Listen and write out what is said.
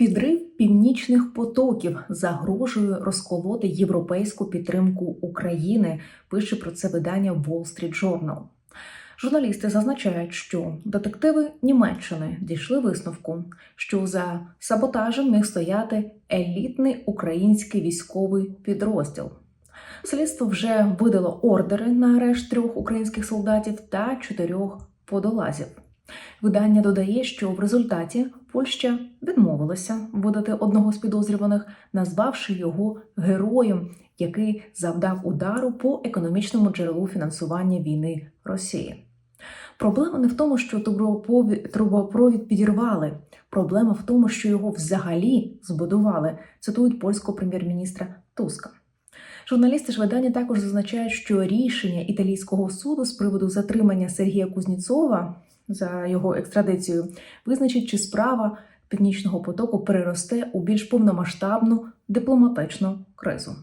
Підрив північних потоків загрожує розколоти європейську підтримку України. Пише про це видання Wall Street Journal. Журналісти зазначають, що детективи Німеччини дійшли висновку, що за саботажем міг стояти елітний український військовий підрозділ. Слідство вже видало ордери на арешт трьох українських солдатів та чотирьох водолазів. Видання додає, що в результаті Польща відмовилася видати одного з підозрюваних, назвавши його героєм, який завдав удару по економічному джерелу фінансування війни Росії. Проблема не в тому, що трубопровід підірвали. Проблема в тому, що його взагалі збудували, цитують польського прем'єр-міністра Туска. Журналісти ж видання також зазначають, що рішення італійського суду з приводу затримання Сергія Кузніцова за його екстрадицію визначить, чи справа північного потоку переросте у більш повномасштабну дипломатичну кризу.